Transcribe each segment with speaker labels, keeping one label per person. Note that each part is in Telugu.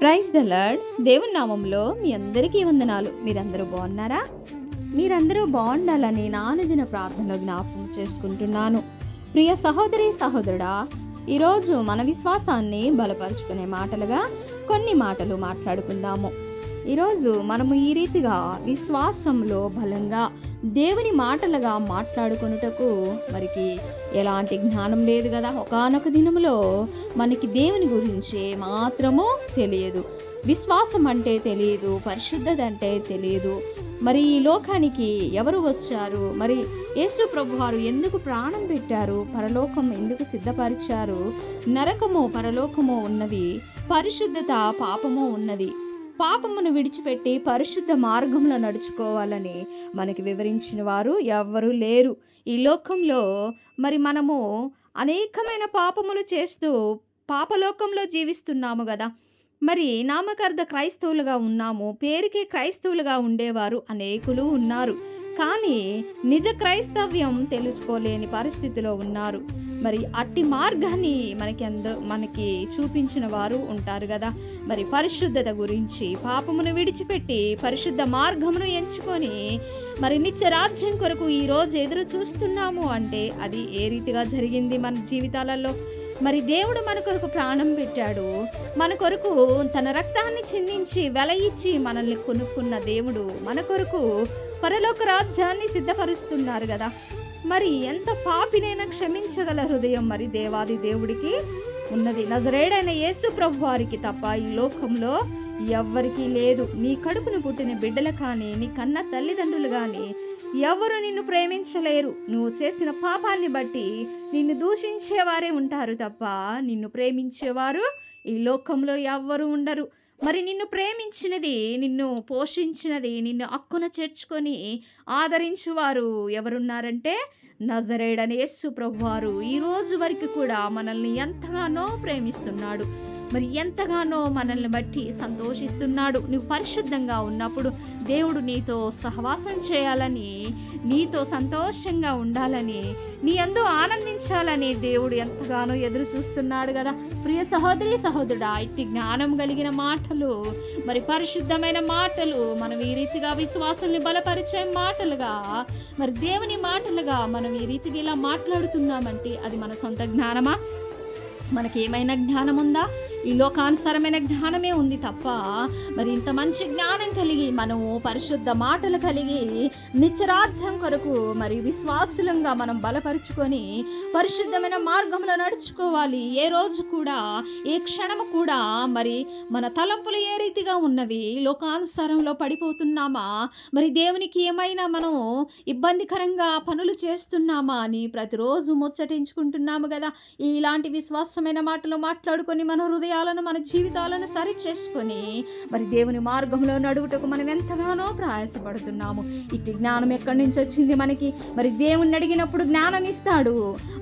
Speaker 1: Praise the lord. దేవుని నామంలో మీ అందరికీ వందనాలు. మీరందరూ బాగున్నారా? మీరందరూ బాగుండాలని నానదిన ప్రార్థనలో జ్ఞాపకం చేసుకుంటున్నాను. ప్రియ సహోదరి సహోదరుడా ఈరోజు మన విశ్వాసాన్ని బలపరుచుకునే మాటలుగా కొన్ని మాటలు మాట్లాడుకుందాము. ఈరోజు మనము ఈ రీతిగా విశ్వాసంలో బలంగా దేవుని మాటలుగా మాట్లాడుకొనుటకు మరికి ఎలాంటి జ్ఞానం లేదు కదా. ఒకానొక దినములో మనకి దేవుని గురించి మాత్రము తెలియదు. విశ్వాసం అంటే తెలియదు పరిశుద్ధత అంటే తెలియదు. మరి ఈ లోకానికి ఎవరు వచ్చారు? మరి యేసు ప్రభువారు ఎందుకు ప్రాణం పెట్టారు? పరలోకం ఎందుకు సిద్ధపరిచారు? నరకము పరలోకము ఉన్నవి పరిశుద్ధత పాపము ఉన్నది. పాపమును విడిచిపెట్టి పరిశుద్ధ మార్గంలో నడుచుకోవాలని మనకి వివరించిన వారు ఎవ్వరూ లేరు. ఈ లోకంలో మరి మనము అనేకమైన పాపములు చేస్తూ పాపలోకంలో జీవిస్తున్నాము కదా. మరి నామకార్థ క్రైస్తవులుగా ఉన్నాము పేరుకే క్రైస్తవులుగా ఉండేవారు అనేకులు ఉన్నారు. కానీ నిజ క్రైస్తవ్యం తెలుసుకోలేని పరిస్థితిలో ఉన్నారు. మరి అట్టి మార్గాన్ని మనకి ఎందో మనకి చూపించిన వారు ఉంటారు కదా. మరి పరిశుద్ధత గురించి పాపమును విడిచిపెట్టి పరిశుద్ధ మార్గమును ఎంచుకొని మరి నిత్య రాజ్యం కొరకు ఈ రోజు ఎదురు చూస్తున్నాము అంటే అది ఏ రీతిగా జరిగింది మన జీవితాలలో? మరి దేవుడు మన కొరకు ప్రాణం పెట్టాడు. మన కొరకు తన రక్తాన్ని చిందించి వెల ఇచ్చి మనల్ని కొనుక్కున్న దేవుడు మన కొరకు పరలోక రాజ్యాన్ని సిద్ధపరుస్తున్నారు కదా. మరి ఎంత పాపినైనా క్షమించగల హృదయం మరి దేవాది దేవుడికి? ఉన్నది నజరేడైన యేసు ప్రభు వారికి తప్ప ఈ లోకంలో ఎవ్వరికీ లేదు. నీ కడుపును పుట్టిన బిడ్డలు కానీ నీ కన్న తల్లిదండ్రులు కానీ ఎవరు నిన్ను ప్రేమించలేరు. నువ్వు చేసిన పాపాన్ని బట్టి నిన్ను దూషించేవారే ఉంటారు తప్ప నిన్ను ప్రేమించేవారు ఈ లోకంలో ఎవ్వరు ఉండరు. మరి నిన్ను ప్రేమించినది నిన్ను పోషించినది నిన్ను అక్కున చేర్చుకొని ఆదరించువారు ఎవరున్నారంటే నజరేడని యేసు ప్రభువారు. ఈరోజు వరకు కూడా మనల్ని ఎంతగానో ప్రేమిస్తున్నాడు. మరి ఎంతగానో మనల్ని బట్టి సంతోషిస్తున్నాడు. నువ్వు పరిశుద్ధంగా ఉన్నప్పుడు దేవుడు నీతో సహవాసం చేయాలని నీతో సంతోషంగా ఉండాలని నీ అందు ఆనందించాలని దేవుడు ఎంతగానో ఎదురు చూస్తున్నాడు కదా. ప్రియ సహోదరి సహోదరుడా ఇట్టి జ్ఞానం కలిగిన మాటలు మరి పరిశుద్ధమైన మాటలు మనం ఈ రీతిగా విశ్వాసాన్ని బలపరిచే మాటలుగా మరి దేవుని మాటలుగా మనం ఈ రీతిగా ఇలా మాట్లాడుతున్నామంటే అది మన సొంత జ్ఞానమా? మనకేమైనా జ్ఞానం ఉందా ఈ లోకానుసరమైన జ్ఞానమే ఉంది తప్ప మరి ఇంత మంచి జ్ఞానం కలిగి మనము పరిశుద్ధ మాటలు కలిగి నిత్యరాజ్యం కొరకు మరి విశ్వాసులంగా మనం బలపరుచుకొని పరిశుద్ధమైన మార్గంలో నడుచుకోవాలి. ఏ రోజు కూడా ఏ క్షణము కూడా మరి మన తలంపులు ఏ రీతిగా ఉన్నవి లోకానుసారంలో పడిపోతున్నామా? మరి దేవునికి ఏమైనా మనం ఇబ్బందికరంగా పనులు చేస్తున్నామా అని ప్రతిరోజు ముచ్చటించుకుంటున్నాము కదా. ఇలాంటి విశ్వాసమైన మాటలు మాట్లాడుకొని మన హృదయం హృదయాలను మన జీవితాలను సరి చేసుకొని మరి దేవుని మార్గంలో నడువుటకు మనం ఎంతగానో ప్రయాసపడుతున్నాము. ఇట్టి జ్ఞానం ఎక్కడి నుంచి వచ్చింది మనకి? మరి దేవుణ్ణి అడిగినప్పుడు జ్ఞానం ఇస్తాడు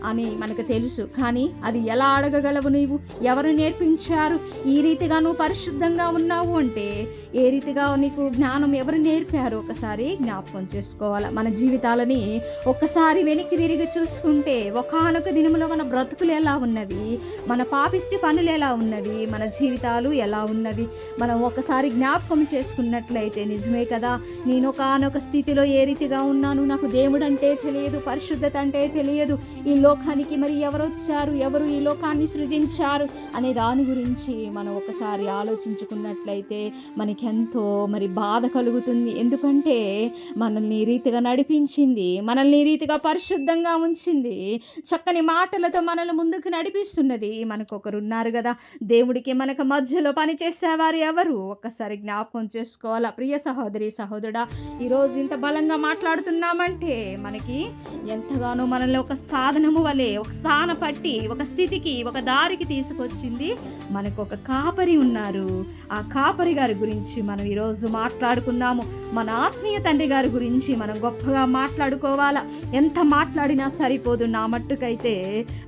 Speaker 1: అని మనకు తెలుసు. కానీ అది ఎలా అడగగలవు నీవు? ఎవరు నేర్పించారు? ఈ రీతిగా నువ్వు పరిశుద్ధంగా ఉన్నావు అంటే ఏ రీతిగా నీకు జ్ఞానం ఎవరు నేర్పారు? ఒకసారి జ్ఞాపకం చేసుకోవాలి? మన జీవితాలని ఒక్కసారి వెనక్కి తిరిగి చూసుకుంటే ఒకనొక దినములో మన బ్రతుకులు ఎలా ఉన్నవి? మన పాపిష్టి పనులు ఎలా ఉన్నవి మన జీవితాలు ఎలా ఉన్నవి మనం ఒకసారి జ్ఞాపకం చేసుకున్నట్లయితే నిజమే కదా. నేను ఒకనొక స్థితిలో ఏ రీతిగా ఉన్నాను నాకు దేవుడు అంటే తెలియదు పరిశుద్ధత అంటే తెలియదు. ఈ లోకానికి మరి ఎవరు వచ్చారు ఎవరు ఈ లోకాన్ని సృజించారు అనే దాని గురించి మనం ఒకసారి ఆలోచించుకున్నట్లయితే మనకి ఎంతో మరి బాధ కలుగుతుంది. ఎందుకంటే మనల్ని ఈ రీతిగా నడిపించింది మనల్ని రీతిగా పరిశుద్ధంగా ఉంచింది. చక్కని మాటలతో మనల్ని ముందుకు నడిపిస్తున్నది మనకు ఒకరు ఉన్నారు కదా. దేవుడికి మనకు మధ్యలో పని చేసేవారు ఎవరు? ఒక్కసారి జ్ఞాపకం చేసుకోవాలా? ప్రియ సహోదరి సహోదరుడా ఈరోజు ఇంత బలంగా మాట్లాడుతున్నామంటే మనకి ఎంతగానో మనల్ని ఒక సాధనము వలె ఒక సాన పట్టి ఒక స్థితికి ఒక దారికి తీసుకొచ్చింది మనకు ఒక కాపరి ఉన్నారు. ఆ కాపరి గారి గురించి మనం ఈరోజు మాట్లాడుకున్నాము. మన ఆత్మీయ తండ్రి గారి గురించి మనం గొప్పగా మాట్లాడుకోవాలా? ఎంత మాట్లాడినా సరిపోదు నా మట్టుకైతే.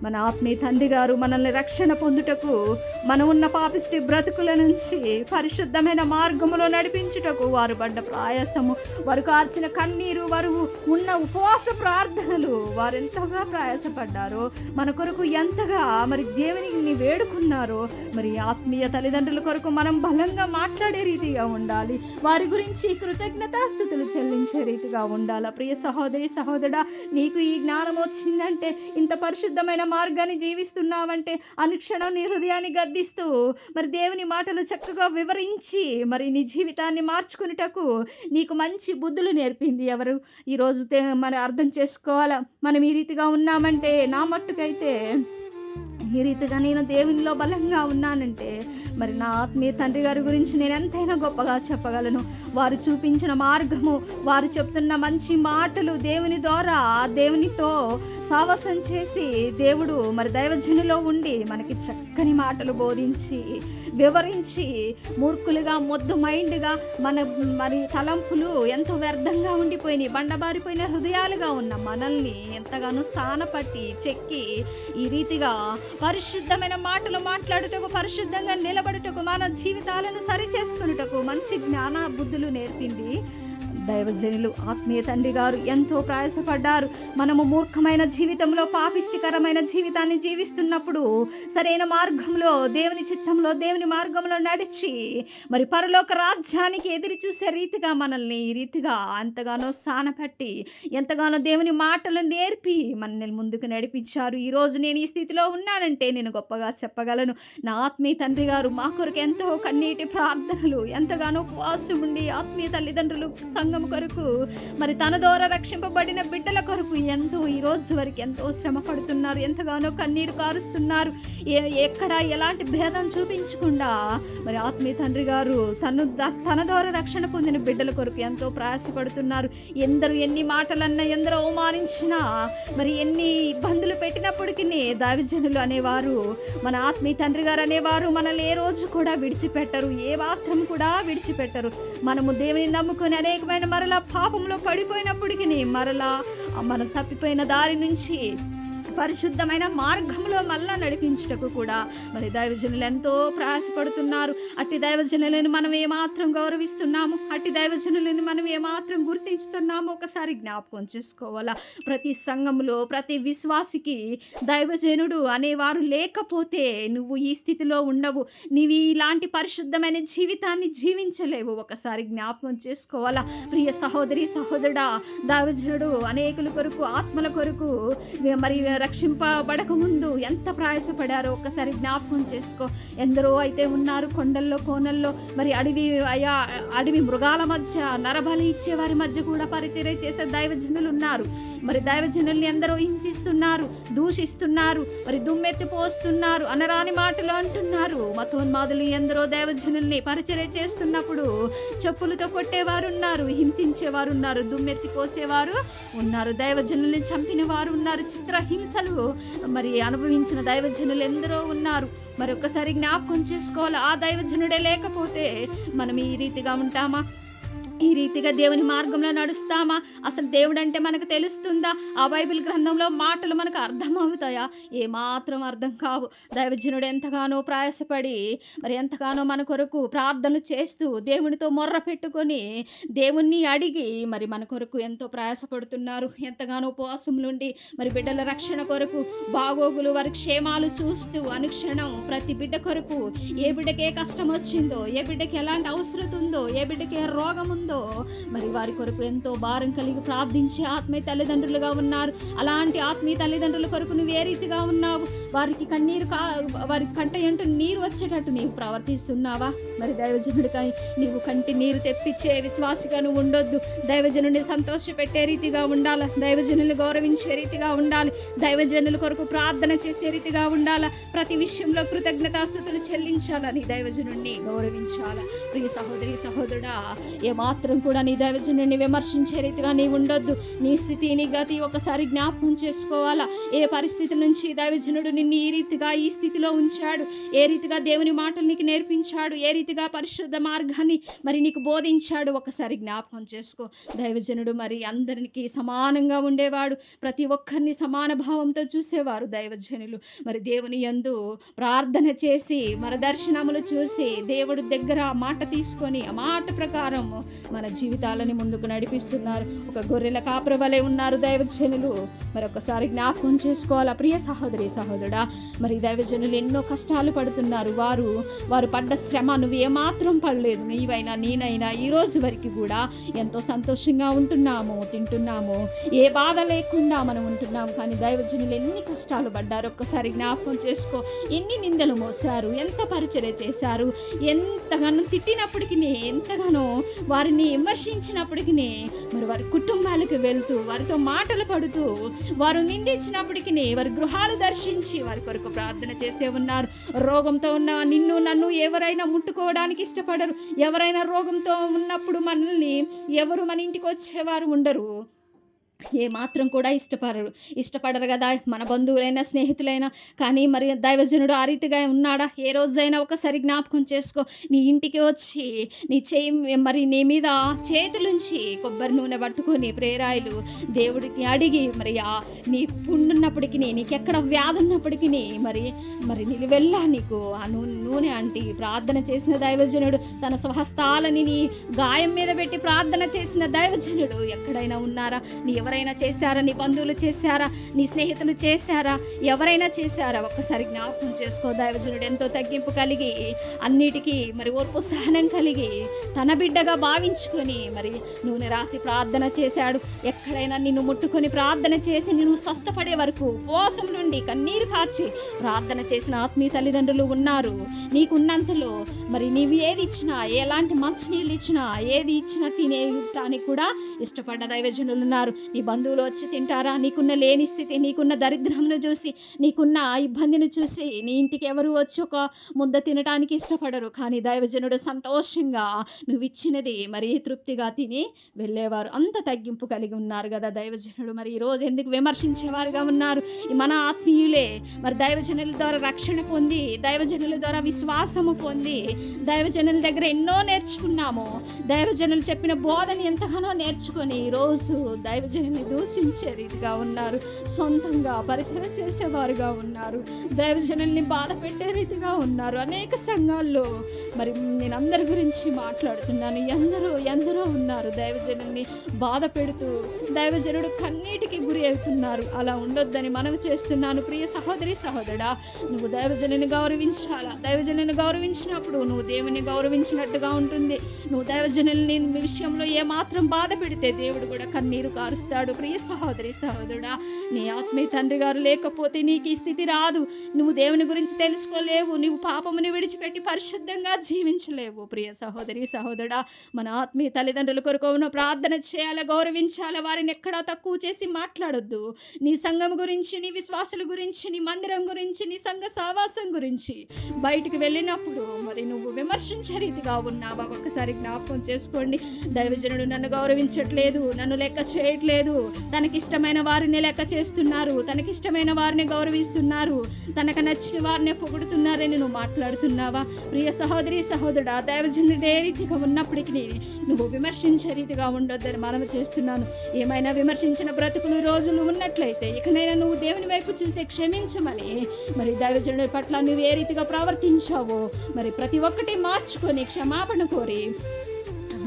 Speaker 1: మన ఆత్మీయ తండ్రి గారు మనల్ని రక్షణ పొందుటకు మనం ఉన్న పాపిష్టి బ్రతుకుల నుంచి పరిశుద్ధమైన మార్గములో నడిపించుటకు వారు పడ్డ ప్రయాసము వారు కార్చిన కన్నీరు వారు ఉన్న ఉపవాస ప్రార్థనలు వారు ఎంతగా ప్రయాసపడ్డారో మన కొరకు ఎంతగా మరి దేవుని వేడుకున్నారో మరి ఆత్మీయ తల్లిదండ్రుల కొరకు మనం బలంగా మాట్లాడే రీతిగా ఉండాలి. వారి గురించి కృతజ్ఞతాస్థుతులు చెల్లించే రీతిగా ఉండాలి. ప్రియ సహోదరి సహోదర నీకు ఈ జ్ఞానం వచ్చిందంటే ఇంత పరిశుద్ధమైన మార్గాన్ని జీవిస్తున్నావంటే అనుక్షణం నీ హృదయాన్ని గద్ది గద్దిస్తూ మరి దేవుని మాటలు చక్కగా వివరించి మరి నీ జీవితాన్ని మార్చుకునేటకు నీకు మంచి బుద్ధులు నేర్పింది ఎవరు? ఈరోజు మనం అర్థం చేసుకోవాలా? మనం ఈ రీతిగా ఉన్నామంటే నా మట్టుకైతే ఈ రీతిగా నేను దేవునిలో బలంగా ఉన్నానంటే మరి నా ఆత్మీయ తండ్రి గారి గురించి నేను ఎంతైనా గొప్పగా చెప్పగలను. వారు చూపించిన మార్గము వారు చెప్తున్న మంచి మాటలు దేవుని ద్వారా దేవునితో సావాసం చేసి దేవుడు మరి దైవజనులో ఉండి మనకి చక్కని మాటలు బోధించి వివరించి మూర్ఖులుగా మొద్దు మైండ్గా మన మరి తలంపులు ఎంతో వ్యర్థంగా ఉండిపోయినాయి. బండబారిపోయిన హృదయాలుగా ఉన్న మనల్ని ఎంతగానో సానపట్టి చెక్కి ఈ రీతిగా పరిశుద్ధమైన మాటలు మాట్లాడుటకు పరిశుద్ధంగా నిలబడుటకు మన జీవితాలను సరిచేసుకునుటకు మంచి జ్ఞాన బుద్ధులు నేర్పింది దైవజనులు ఆత్మీయ తండ్రి గారు ఎంతో ప్రయాసపడ్డారు. మనము మూర్ఖమైన జీవితంలో పాపిష్టికరమైన జీవితాన్ని జీవిస్తున్నప్పుడు సరైన మార్గంలో దేవుని చిత్తంలో దేవుని మార్గంలో నడిచి మరి పరలోక రాజ్యానికి ఎదురు చూసే రీతిగా మనల్ని ఈ రీతిగా ఎంతగానో సానపెట్టి ఎంతగానో దేవుని మాటలు నేర్పి మనల్ని ముందుకు నడిపించారు. ఈరోజు నేను ఈ స్థితిలో ఉన్నానంటే నేను గొప్పగా చెప్పగలను. నా ఆత్మీయ తండ్రి గారు మా కొరకు ఎంతో కన్నీటి ప్రార్థనలు ఎంతగానో ఉపవాసం ఉండి ఆత్మీయ తల్లిదండ్రులు సంఘం కొరకు మరి తన ద్వారా రక్షింపబడిన బిడ్డల కొరకు ఎంతో ఈ రోజు వరకు ఎంతో శ్రమ పడుతున్నారు ఎంతగానో కన్నీరు కారుస్తున్నారు. ఏ ఎక్కడ ఎలాంటి భేదం చూపించకుండా మరి ఆత్మీయ తండ్రి గారు తను తన ద్వారా రక్షణ పొందిన బిడ్డల కొరకు ఎంతో ప్రయాసపడుతున్నారు. ఎందరు ఎన్ని మాటలన్నా ఎందరో అవమానించినా మరి ఎన్ని ఇబ్బందులు పెట్టినప్పటికీ దావిజనులు అనేవారు మన ఆత్మీయ తండ్రి గారు అనేవారు మనల్ని ఏ రోజు కూడా విడిచిపెట్టరు. ఏ మాత్రం కూడా విడిచిపెట్టరు. మనము దేవుని నమ్ముకుని అనేకమైన మరలా పాపంలో పడిపోయినప్పటికీ మరలా మనం తప్పిపోయిన దారి నుంచి పరిశుద్ధమైన మార్గంలో మళ్ళా నడిపించుటకు కూడా మరి దైవజనులు ఎంతో ప్రయాసపడుతున్నారు. అట్టి దైవజనులను మనం ఏమాత్రం గౌరవిస్తున్నాము? అట్టి దైవజనులను మనం ఏమాత్రం గుర్తించుతున్నాము? ఒకసారి జ్ఞాపకం చేసుకోవాలా? ప్రతి సంఘంలో ప్రతి విశ్వాసికి దైవజనుడు అనేవారు లేకపోతే నువ్వు ఈ స్థితిలో ఉండవు. నీవు ఇలాంటి పరిశుద్ధమైన జీవితాన్ని జీవించలేవు. ఒకసారి జ్ఞాపకం చేసుకోవాలా? ప్రియ సహోదరి సహోదరుడా దైవజనుడు అనేకుల కొరకు ఆత్మల కొరకు మరి రక్షింపబడకముందు ఎంత ప్రయాసపడారో ఒక్కసారి జ్ఞాపకం చేసుకో. ఎందరో అయితే ఉన్నారు కొండల్లో కోనల్లో మరి అడవి అయా అడవి మృగాల మధ్య నరబలి ఇచ్చే వారి మధ్య కూడా పరిచర్య చేసే దైవజనులు ఉన్నారు. మరి దైవజనుల్ని ఎందరో హింసిస్తున్నారు దూషిస్తున్నారు మరి దుమ్మెత్తి పోస్తున్నారు అనరాని మాటలు అంటున్నారు. మతోన్మాదులు ఎందరో దైవజనుల్ని పరిచర్య చేస్తున్నప్పుడు చెప్పులతో కొట్టేవారు ఉన్నారు హింసించేవారు ఉన్నారు దుమ్మెత్తి పోసేవారు ఉన్నారు. దైవజనుల్ని చంపిన వారు ఉన్నారు హింసలు మరి అనుభవించిన దైవజనులు ఎందరో ఉన్నారు. మరి ఒక్కసారి జ్ఞాపకం చేసుకోవాలి? ఆ దైవజనుడే లేకపోతే మనం ఈ రీతిగా ఉంటామా? ఈ రీతిగా దేవుని మార్గంలో నడుస్తామా? అసలు దేవుడు అంటే మనకు తెలుస్తుందా? ఆ బైబిల్ గ్రంథంలో మాటలు మనకు అర్థమవుతాయా? ఏమాత్రం అర్థం కావు. దైవజనుడు ఎంతగానో ప్రయాసపడి మరి ఎంతగానో మన కొరకు ప్రార్థనలు చేస్తూ దేవునితో మొర్ర పెట్టుకొని దేవుణ్ణి అడిగి మరి మన కొరకు ఎంతో ప్రయాసపడుతున్నారు. ఎంతగానో ఉపవాసములుండి మరి బిడ్డల రక్షణ కొరకు బాగోగులు వారి క్షేమాలు చూస్తూ అనుక్షణం ప్రతి బిడ్డ కొరకు ఏ బిడ్డకి ఏ కష్టం వచ్చిందో ఏ బిడ్డకి ఎలాంటి అవసరం ఉందో ఏ బిడ్డకి ఏ రోగం ఉందో మరి వారి కొరకు ఎంతో భారం కలిగి ప్రార్థించే ఆత్మీయ తల్లిదండ్రులుగా ఉన్నారు. అలాంటి ఆత్మీయ తల్లిదండ్రుల కొరకు నువ్వు ఏ రీతిగా ఉన్నావు? వారికి కన్నీరు కా వారి కంట ఎంటు నీరు వచ్చేటట్టు నీవు ప్రవర్తిస్తున్నావా? మరి దైవజనుడికై నీవు కంటి నీరు తెప్పించే విశ్వాసిగా నువ్వు ఉండొద్దు. దైవజనుడిని సంతోషపెట్టే రీతిగా ఉండాలి. దైవజనులు గౌరవించే రీతిగా ఉండాలి. దైవజనుల కొరకు ప్రార్థన చేసే రీతిగా ఉండాలా. ప్రతి విషయంలో కృతజ్ఞతాస్థుతులు చెల్లించాలని దైవజనుడిని గౌరవించాలా. ప్రియ సహోదరి సహోదరుడా ఏమాత్రం మాత్రం కూడా నీ దైవజనుడిని విమర్శించే రీతిగా నీ ఉండొద్దు. నీ స్థితి నీ గతి ఒకసారి జ్ఞాపకం చేసుకోవాలా? ఏ పరిస్థితి నుంచి దైవజనుడు నిన్ను ఈ రీతిగా ఈ స్థితిలో ఉంచాడు? ఏ రీతిగా దేవుని మాటలు నీకు నేర్పించాడు? ఏ రీతిగా పరిశుద్ధ మార్గాన్ని మరి నీకు బోధించాడు? ఒకసారి జ్ఞాపకం చేసుకో. దైవజనుడు మరి అందరికి సమానంగా ఉండేవాడు. ప్రతి ఒక్కరిని సమాన భావంతో చూసేవారు దైవజనులు. మరి దేవుని యందు ప్రార్థన చేసి మన దర్శనములు చూసి దేవుడు దగ్గర మాట తీసుకొని ఆ మాట ప్రకారం మన జీవితాలని ముందుకు నడిపిస్తున్నారు. ఒక గొర్రెల కాపుర వలె ఉన్నారు దైవజనులు. మరొకసారి జ్ఞాపకం చేసుకోవాలా? ప్రియ సహోదరి సహోదరుడా మరి దైవజనులు ఎన్నో కష్టాలు పడుతున్నారు. వారు వారు పడ్డ శ్రమ నువ్వు ఏమాత్రం పడలేదు. నీవైనా నేనైనా ఈ రోజు వరకు కూడా ఎంతో సంతోషంగా ఉంటున్నాము తింటున్నాము. ఏ బాధ లేకుండా మనం ఉంటున్నాము. కానీ దైవజనులు ఎన్ని కష్టాలు పడ్డారు? ఒక్కసారి జ్ఞాపకం చేసుకో. ఎన్ని నిందలు మోసారు ఎంత పరిచర్య చేశారు? ఎంతగానో తిట్టినప్పటికీ ఎంతగానో వారి వారిని విమర్శించినప్పటికీ మరి వారి కుటుంబాలకు వెళ్తూ వారితో మాటలు పడుతూ వారు నిందించినప్పటికీ వారి గృహాలు దర్శించి వారి కొరకు ప్రార్థన చేసే ఉన్నారు. రోగంతో ఉన్న నిన్ను నన్ను ఎవరైనా ముట్టుకోవడానికి ఇష్టపడరు. ఎవరైనా రోగంతో ఉన్నప్పుడు మనల్ని ఎవరు మన ఇంటికి వచ్చేవారు ఉండరు. ఏ మాత్రం కూడా ఇష్టపడరు. ఇష్టపడరు కదా మన బంధువులైనా స్నేహితులైనా. కానీ మరి దైవజనుడు ఆ రీతిగా ఉన్నాడా? ఏ రోజైనా ఒకసారి జ్ఞాపకం చేసుకో. నీ ఇంటికి వచ్చి నీ చేయి మరి నీ మీద చేతులుంచి కొబ్బరి నూనె పట్టుకొని ప్రేరాయలు దేవుడికి అడిగి మరి ఆ నీ పుండున్నప్పటికీ నీకు నీకెక్కడ వ్యాధి ఉన్నప్పటికీ మరి మరి నిలువెల్లా నీకు ఆ నూనె నూనె అంటి ప్రార్థన చేసిన దైవజనుడు. తన స్వహస్తాలని నీ గాయం మీద పెట్టి ప్రార్థన చేసిన దైవజనుడు ఎక్కడైనా ఉన్నారా? నీ ఎవరైనా చేశారా? నీ బంధువులు చేశారా? నీ స్నేహితులు చేశారా? ఎవరైనా చేశారా? ఒక్కసారి జ్ఞాపకం చేసుకో. దైవజనుడు ఎంతో తగ్గింపు కలిగి అన్నిటికీ మరి ఓర్పు సహనం కలిగి తన బిడ్డగా భావించుకొని మరి నూనె రాసి ప్రార్థన చేశాడు. ఎక్కడైనా నిన్ను ముట్టుకొని ప్రార్థన చేసి నిన్ను స్వస్థపడే వరకు ఉపవాసం నుండి కన్నీరు కార్చి ప్రార్థన చేసిన ఆత్మీయ తల్లిదండ్రులు ఉన్నారు. నీకున్నంతలో మరి నీవు ఏది ఇచ్చినా ఎలాంటి మంచినీళ్ళు ఇచ్చినా ఏది ఇచ్చినా తినేటానికి కూడా ఇష్టపడ్డ దైవజనులు ఉన్నారు. నీ బంధువులు వచ్చి తింటారా? నీకున్న లేని స్థితి నీకున్న దరిద్రమును చూసి నీకున్న ఇబ్బందిని చూసి నీ ఇంటికి ఎవరు వచ్చి ఒక ముద్ద తినడానికి ఇష్టపడరు. కానీ దైవజనుడు సంతోషంగా నువ్వు ఇచ్చినది మరి తృప్తిగా తిని వెళ్ళేవారు. అంత తగ్గింపు కలిగి ఉన్నారు కదా దైవజనుడు. మరి ఈరోజు ఎందుకు విమర్శించేవారుగా ఉన్నారు? మన ఆత్మీయులే. మరి దైవజనుల ద్వారా రక్షణ పొంది దైవజనుల ద్వారా విశ్వాసము పొంది దైవజనుల దగ్గర ఎన్నో నేర్చుకున్నాము. దైవజనులు చెప్పిన బోధన ఎంతగానో నేర్చుకొని ఈరోజు దైవజనుని దూషించే రీతిగా ఉన్నారు. సొంతంగా పరిచయం చేసేవారుగా ఉన్నారు. దైవజనుల్ని బాధ పెట్టే రీతిగా ఉన్నారు. అనేక సంఘాల్లో మరి నేను అందరి గురించి మాట్లాడుతున్నాను. ఎందరో ఎందరో ఉన్నారు దైవజనుల్ని బాధ పెడుతూ దైవజనుడు కన్నీటికి గురి అవుతున్నారు. అలా ఉండొద్దని మనవి చేస్తున్నాను. ప్రియ సహోదరి సహోదరా నువ్వు దైవజనుని గౌరవించాలా? దైవజనుని గౌరవించినప్పుడు నువ్వు దేవుని గౌరవించినట్టుగా ఉంటుంది. నువ్వు దైవజనుల్ని విషయంలో ఏ మాత్రం బాధ పెడితే దేవుడు కూడా కన్నీరు కారుస్తాడు. ప్రియ సహోదరి సహోదరుడా. నీ ఆత్మీయ తండ్రి గారు లేకపోతే నీకు ఈ స్థితి రాదు. నువ్వు దేవుని గురించి తెలుసుకోలేవు నువ్వు పాపముని విడిచిపెట్టి పరిశుద్ధంగా జీవించలేవు ప్రియ సహోదరి సహోదరుడా. మన ఆత్మీయ తల్లిదండ్రుల కొరకు ఉన్న ప్రార్థన చేయాలి గౌరవించాలి వారిని ఎక్కడా తక్కువ చేసి మాట్లాడొద్దు. నీ సంఘం గురించి నీ విశ్వాసుల గురించి నీ మందిరం గురించి నీ సంఘ సావాసం గురించి బయటికి వెళ్ళినప్పుడు మరి నువ్వు విమర్శించే రీతిగా ఉన్నావా? ఒకసారి జ్ఞాపకం చేసుకోండి. దైవజనుడు నన్ను గౌరవించట్లేదు నన్ను లెక్క చేయట్లేదు. తనకిష్టమైన వారిని లెక్క చేస్తున్నారు. తనకిష్టమైన వారిని గౌరవిస్తున్నారు. తనకు నచ్చిన వారిని పొగుడుతున్నారని నువ్వు మాట్లాడుతున్నావా? ప్రియ సహోదరి సహోదరుడా దైవజనుడు ఏ రీతిగా ఉన్నప్పటికీ నువ్వు విమర్శించే రీతిగా ఉండొద్దని మనవి చేస్తున్నాను. ఏమైనా విమర్శించిన బ్రతుకులు రోజులు ఉన్నట్లయితే ఇకనైనా నువ్వు దేవుని వైపు చూసి క్షమించమని. మరి దైవజనుడి పట్ల నువ్వు ఏ రీతిగా ప్రవర్తించావో మరి ప్రతి ఒక్కటి మార్చుకొని క్షమాపణ కోరి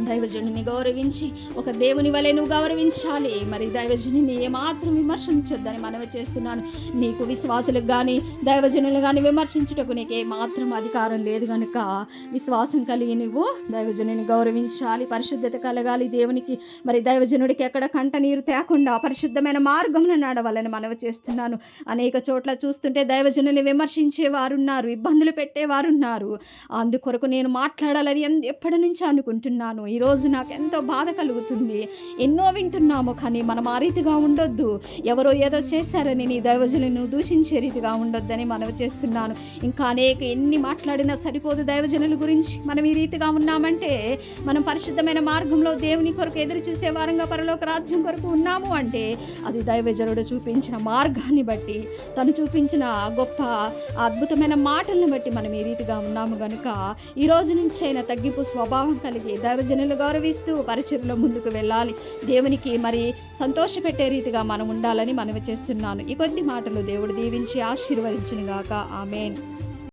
Speaker 1: దైవజనుని గౌరవించి ఒక దేవుని వలె నువ్వు గౌరవించాలి. మరి దైవజనుని ఏమాత్రం విమర్శించొద్దని మనవి చేస్తున్నాను. నీకు విశ్వాసులకు కానీ దైవజనులు కానీ విమర్శించుటకు నీకు ఏమాత్రం అధికారం లేదు కనుక విశ్వాసం కలిగి నువ్వు దైవజనుని గౌరవించాలి. పరిశుద్ధత కలగాలి దేవునికి. మరి దైవజనుడికి ఎక్కడ కంట నీరు తేకుండా పరిశుద్ధమైన మార్గంలో నడవాలని మనవి చేస్తున్నాను. అనేక చోట్ల చూస్తుంటే దైవజనుని విమర్శించే వారున్నారు ఇబ్బందులు పెట్టేవారున్నారు. అందుకొరకు నేను మాట్లాడాలని ఎప్పటి నుంచి అనుకుంటున్నాను? ఈరోజు నాకు ఎంతో బాధ కలుగుతుంది. ఎన్నో వింటున్నాము కానీ మనం ఆ రీతిగా ఉండొద్దు. ఎవరో ఏదో చేశారని నీ దైవజనులను దూషించే రీతిగా ఉండొద్దని మనవి చేస్తున్నాను. ఇంకా అనేక ఎన్ని మాట్లాడినా సరిపోదు దైవజనుల గురించి మనం ఈ రీతిగా ఉన్నామంటే మనం పరిశుద్ధమైన మార్గంలో దేవుని కొరకు ఎదురు చూసే వారంగా పరలోక రాజ్యం కొరకు ఉన్నాము అంటే అది దైవజనుడు చూపించిన మార్గాన్ని బట్టి తను చూపించిన గొప్ప అద్భుతమైన మాటలను బట్టి మనం ఈ రీతిగా ఉన్నాము కనుక ఈ రోజు నుంచి అయినా తగ్గింపు స్వభావం కలిగి దైవజనులు గౌరవిస్తూ పరిచయలో ముందుకు వెళ్ళాలి. దేవునికి మరి సంతోషపెట్టే రీతిగా మనం ఉండాలని మనవి చేస్తున్నాను. ఈ కొద్ది మాటలు దేవుడు దీవించి ఆశీర్వదించిన గాక ఆమెన్.